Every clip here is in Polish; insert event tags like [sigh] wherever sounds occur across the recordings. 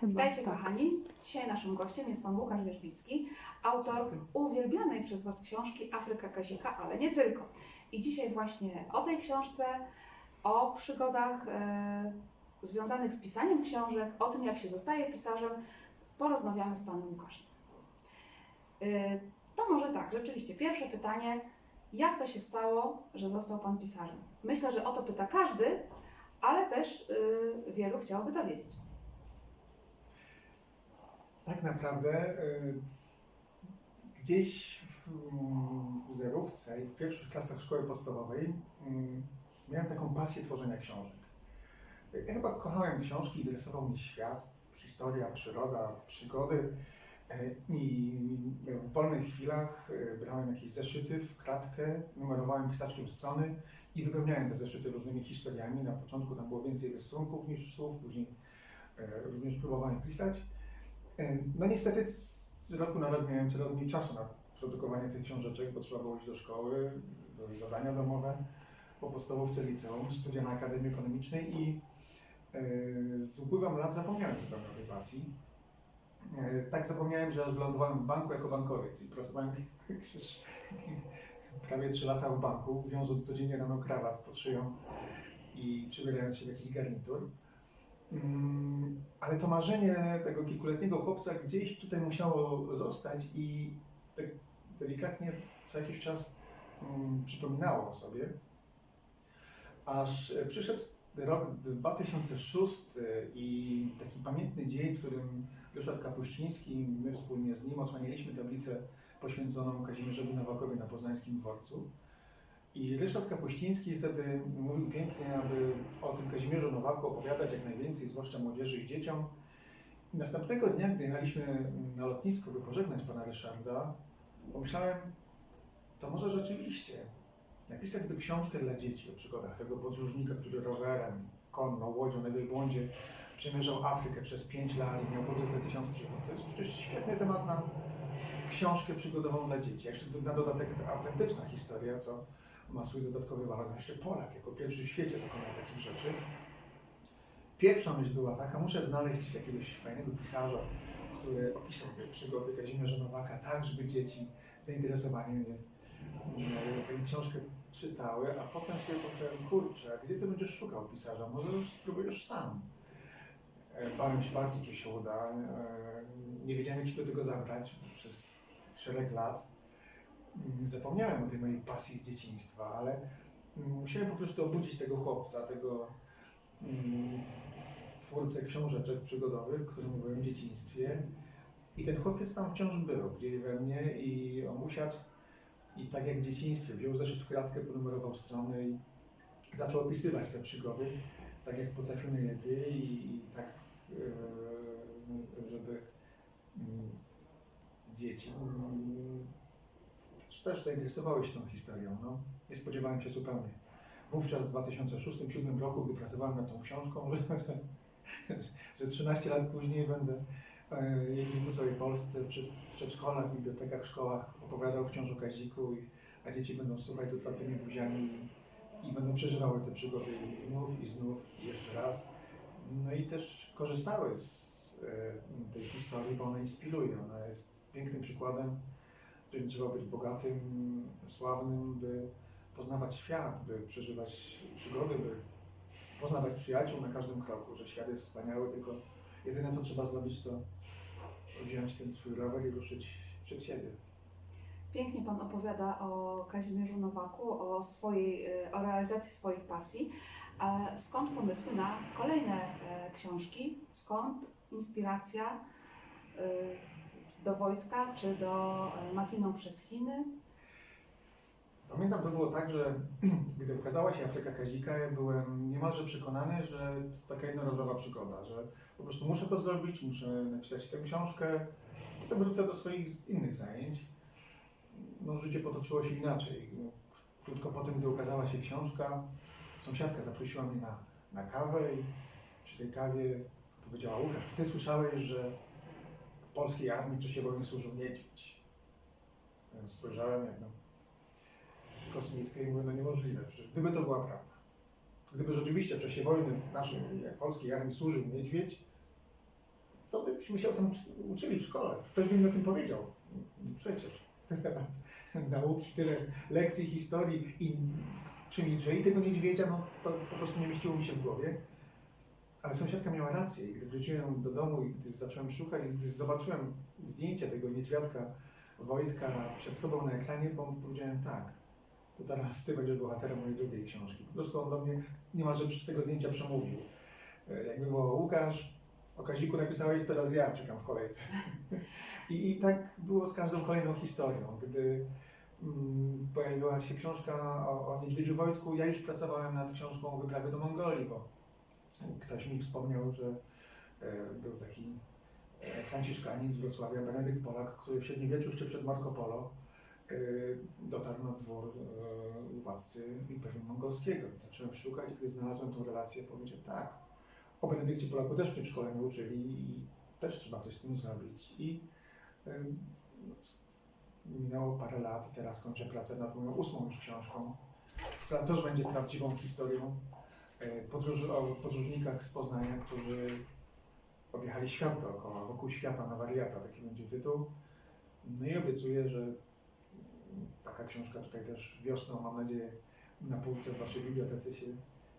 Chyba. Witajcie tak. kochani. Dzisiaj naszym gościem jest pan Łukasz Wierzbicki, autor uwielbianej przez Was książki Afryka Kazika, ale nie tylko. I dzisiaj właśnie o tej książce, o przygodach e, związanych z pisaniem książek, o tym jak się zostaje pisarzem, porozmawiamy z panem Łukaszem. E, to może tak, rzeczywiście, pierwsze pytanie, jak to się stało, że został pan pisarzem? Myślę, że o to pyta każdy, ale też e, wielu chciałoby to wiedzieć. Tak naprawdę y, gdzieś w, zerówce i w pierwszych klasach szkoły podstawowej y, miałem taką pasję tworzenia książek. Ja chyba kochałem książki, interesował mnie świat, historia, przyroda, przygody. y, I w wolnych chwilach brałem jakieś zeszyty w kratkę, numerowałem pisaczkiem strony i wypełniałem te zeszyty różnymi historiami. Na początku tam było więcej rysunków niż słów, później również próbowałem pisać. E, No niestety z roku na rok miałem coraz mniej czasu na produkowanie tych książeczek, bo trzeba było iść do szkoły, były zadania domowe po podstawówce liceum, studia na Akademii Ekonomicznej i e, z upływem lat zapomniałem zupełnie o tej pasji. E, Tak zapomniałem, że aż wylądowałem w banku jako bankowiec i pracowałem [laughs] prawie 3 lata w banku, wiążąc codziennie rano krawat pod szyją i przybierając się w jakiś garnitur. Mm, Ale to marzenie tego kilkuletniego chłopca gdzieś tutaj musiało zostać i tak delikatnie co jakiś czas mm, przypominało o sobie. Aż przyszedł rok 2006 i taki pamiętny dzień, w którym Ryszard Kapuściński, my wspólnie z nim odsłanialiśmy tablicę poświęconą Kazimierzowi Nowakowi na poznańskim dworcu. I Ryszard Kapuściński wtedy mówił pięknie, aby o tym Kazimierzu Nowaku opowiadać jak najwięcej, zwłaszcza młodzieży i dzieciom. I następnego dnia, gdy jechaliśmy na lotnisko, by pożegnać pana Ryszarda, pomyślałem, to może rzeczywiście napisałby książkę dla dzieci o przygodach tego podróżnika, który rowerem, konno, łodzią na wielbłądzie przemierzał Afrykę przez 5 lat i miał po drodze tysiąc przygód. To jest przecież świetny temat na książkę przygodową dla dzieci. Jeszcze na dodatek autentyczna historia, co ma swój dodatkowy walor. Jeszcze Polak jako pierwszy w świecie dokonał takich rzeczy. Pierwsza myśl była taka, muszę znaleźć jakiegoś fajnego pisarza, który opisałby przygody Kazimierza Nowaka tak, żeby dzieci zainteresowani mnie tę książkę czytały, a potem sobie pomyślałem, kurczę, a gdzie ty będziesz szukał pisarza? Może spróbujesz sam. E, Bałem się bardzo, czy się uda. E, Nie wiedziałem, jak się do tego zabrać przez szereg lat. Mm, Zapomniałem o tej mojej pasji z dzieciństwa, ale mm, musiałem po prostu obudzić tego chłopca, tego mm, twórcę książeczek przygodowych, którym byłem w dzieciństwie. I ten chłopiec tam wciąż był, gdzieś we mnie i on usiadł i tak jak w dzieciństwie wziął zeszyt w kratkę, ponumerował strony i zaczął opisywać te przygody, tak jak potrafił najlepiej i, i tak, e, żeby dzieci też zainteresowały się tą historią. No. Nie spodziewałem się zupełnie. Wówczas w 2006-2007 roku, gdy pracowałem nad tą książką, [laughs] że, że 13 lat później będę e, jeździł po całej Polsce, przy przedszkolach, bibliotekach, szkołach, opowiadał wciąż o Kaziku, a dzieci będą słuchać z otwartymi buziami i, i będą przeżywały te przygody i znów, i znów, i jeszcze raz. No i też korzystały z e, tej historii, bo ona inspiruje. Ona jest pięknym przykładem, nie trzeba być bogatym, sławnym, by poznawać świat, by przeżywać przygody, by poznawać przyjaciół na każdym kroku, że świat jest wspaniały, tylko jedyne co trzeba zrobić to wziąć ten swój rower i ruszyć przed siebie. Pięknie Pan opowiada o Kazimierzu Nowaku, o, swojej, e, o realizacji swoich pasji. A skąd pomysły na kolejne e, książki? Skąd inspiracja e, do Wojtka czy do e, Machiną przez Chiny? Pamiętam, to było tak, że [clears throat] gdy ukazała się Afryka Kazika, ja byłem niemalże przekonany, że to taka jednorazowa przygoda, że po prostu muszę to zrobić, muszę napisać tę książkę, potem wrócę do swoich innych zajęć. No, życie potoczyło się inaczej. Krótko po tym, gdy ukazała się książka, sąsiadka zaprosiła mnie na, na kawę i przy tej kawie powiedziała Łukasz, ty słyszałeś, że polskiej armii w czasie wojny służył niedźwiedź? Spojrzałem jak na kosmitkę i mówię, no niemożliwe, przecież gdyby to była prawda. Gdyby rzeczywiście w czasie wojny w naszej polskiej armii służył niedźwiedź, to byśmy się o tym uczyli w szkole. Ktoś by mi o tym powiedział. Przecież tyle [laughs] nauki, tyle lekcji, historii i przemilczeli tego niedźwiedzia, no to po prostu nie mieściło mi się w głowie. Ale sąsiadka miała rację i gdy wróciłem do domu i gdy zacząłem szukać, gdy zobaczyłem zdjęcie tego niedźwiadka Wojtka przed sobą na ekranie, powiedziałem tak, to teraz ty będziesz bohaterem mojej drugiej książki. Po prostu on do mnie niemalże z tego zdjęcia przemówił. E, Jakby było Łukasz, o Kaziku napisałeś, teraz ja czekam w kolejce. [laughs] I, I tak było z każdą kolejną historią. Gdy mm, pojawiła się książka o, o Niedźwiedziu Wojtku, ja już pracowałem nad książką Wyprawy do Mongolii, bo ktoś mi wspomniał, że e, był taki e, franciszkanin z Wrocławia, Benedykt Polak, który w średniowieczu jeszcze przed Marco Polo e, dotarł na dwór władcy Imperium Mongolskiego. Zacząłem szukać, gdy znalazłem tą relację, powiedziałem tak, o Benedykcie Polaku też mnie w szkole nauczyli i też trzeba coś z tym zrobić. I no, minęło parę lat i teraz kończę pracę nad moją ósmą już książką, która też będzie prawdziwą historią e, podróży, o podróżnikach z Poznania, którzy objechali świat dookoła, wokół świata na wariata, taki będzie tytuł. No i obiecuję, że taka książka tutaj też wiosną, mam nadzieję, na półce w Waszej bibliotece się,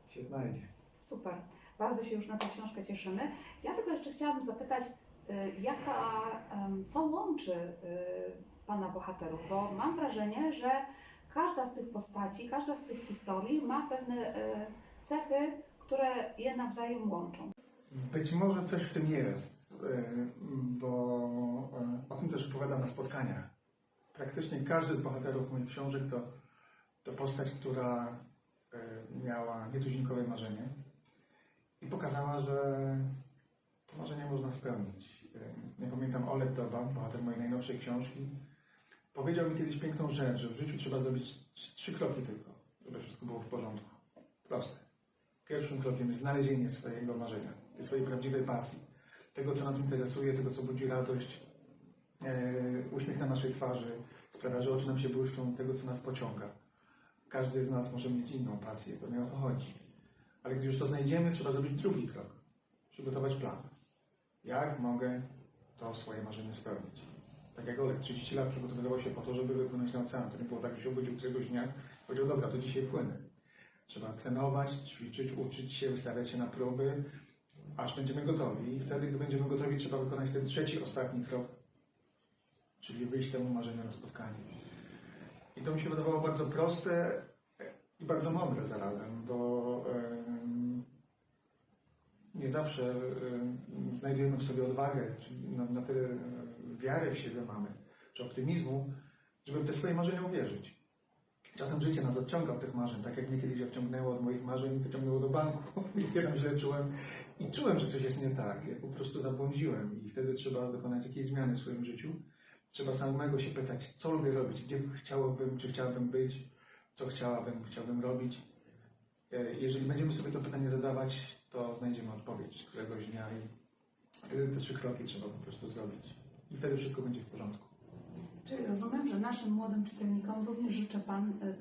się znajdzie. Super. Bardzo się już na tę książkę cieszymy. Ja tylko jeszcze chciałabym zapytać, y, jaka, co łączy y, Pana bohaterów, bo mam wrażenie, że każda z tych postaci, każda z tych historii ma pewne y, cechy, które je nawzajem łączą. Być może coś w tym jest, e, bo e, o tym też opowiadam na spotkaniach. Praktycznie każdy z bohaterów moich książek to, to postać, która e, miała nietuzinkowe marzenie i pokazała, że to marzenie można spełnić. Nie pamiętam, Olek Doba, bohater mojej najnowszej książki, powiedział mi kiedyś piękną rzecz, że w życiu trzeba zrobić trzy kroki tylko, żeby wszystko było w porządku. Proste. Pierwszym krokiem jest znalezienie swojego marzenia, tej swojej prawdziwej pasji, tego, co nas interesuje, tego, co budzi radość, e, uśmiech na naszej twarzy, sprawia, że oczy nam się błyszczą, tego, co nas pociąga. Każdy z nas może mieć inną pasję, to nie o to chodzi. Ale gdy już to znajdziemy, trzeba zrobić drugi krok. Przygotować plan. Jak mogę to swoje marzenie spełnić? Tak jak Olek 30 lat przygotowywał się po to, żeby wypłynąć na ocean. To nie było tak, że się obudził któregoś dnia i powiedział, dobra, to dzisiaj płynę. Trzeba trenować, ćwiczyć, uczyć się, wystawiać się na próby, aż będziemy gotowi. I wtedy, gdy będziemy gotowi, trzeba wykonać ten trzeci, ostatni krok, czyli wyjść temu marzeniu na spotkanie. I to mi się wydawało bardzo proste i bardzo mądre zarazem, bo nie zawsze em, znajdujemy w sobie odwagę, czy na, na tyle e, wiary w siebie mamy, czy optymizmu, żeby w te swoje marzenia uwierzyć. Czasem życie nas odciąga od tych marzeń, tak jak mnie kiedyś odciągnęło od moich marzeń, wyciągnęło do banku [laughs] i kiedyś źle czułem i czułem, że coś jest nie tak. Ja po prostu zabłądziłem i wtedy trzeba dokonać jakiejś zmiany w swoim życiu. Trzeba samego się pytać, co lubię robić, gdzie chciałbym, czy chciałabym być, co chciałabym, chciałbym robić. E, Jeżeli będziemy sobie to pytanie zadawać, to znajdziemy odpowiedź któregoś dnia i wtedy te trzy kroki trzeba po prostu zrobić. I wtedy wszystko będzie w porządku. Czyli rozumiem, że naszym młodym czytelnikom również życzę Pan y,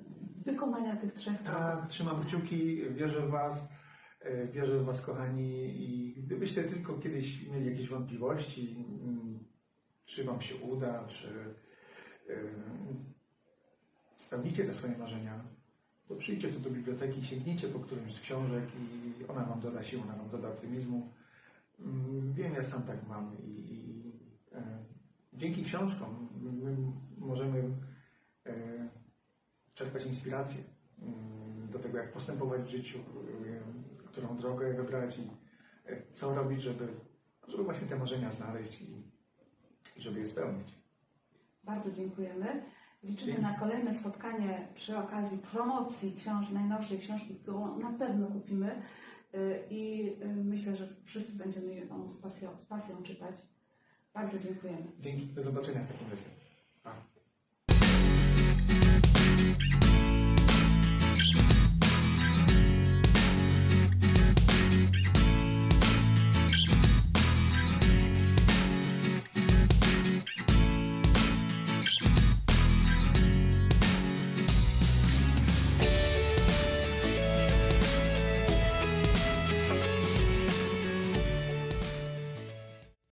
wykonania tych trzech. Tak, trzymam kciuki, wierzę w Was, e, wierzę w Was, kochani. I gdybyście tylko kiedyś mieli jakieś wątpliwości, mm, czy Wam się uda, czy spełnicie te swoje marzenia, to przyjdźcie tu do biblioteki, sięgnijcie po którymś z książek i ona Wam doda sił, ona Wam doda optymizmu. Mm, Wiem, ja sam tak mam i, e, dzięki książkom my możemy e, czerpać inspirację mm, do tego, jak postępować w życiu, y, którą drogę wybrać i y, co robić, żeby, żeby właśnie te marzenia znaleźć i, i żeby je spełnić. Bardzo dziękujemy. Liczymy na kolejne spotkanie przy okazji promocji książ najnowszej książki, którą na pewno kupimy i myślę, że wszyscy będziemy ją z pasją, z pasją czytać. Bardzo dziękujemy. Dzięki, do zobaczenia w takim razie. Pa.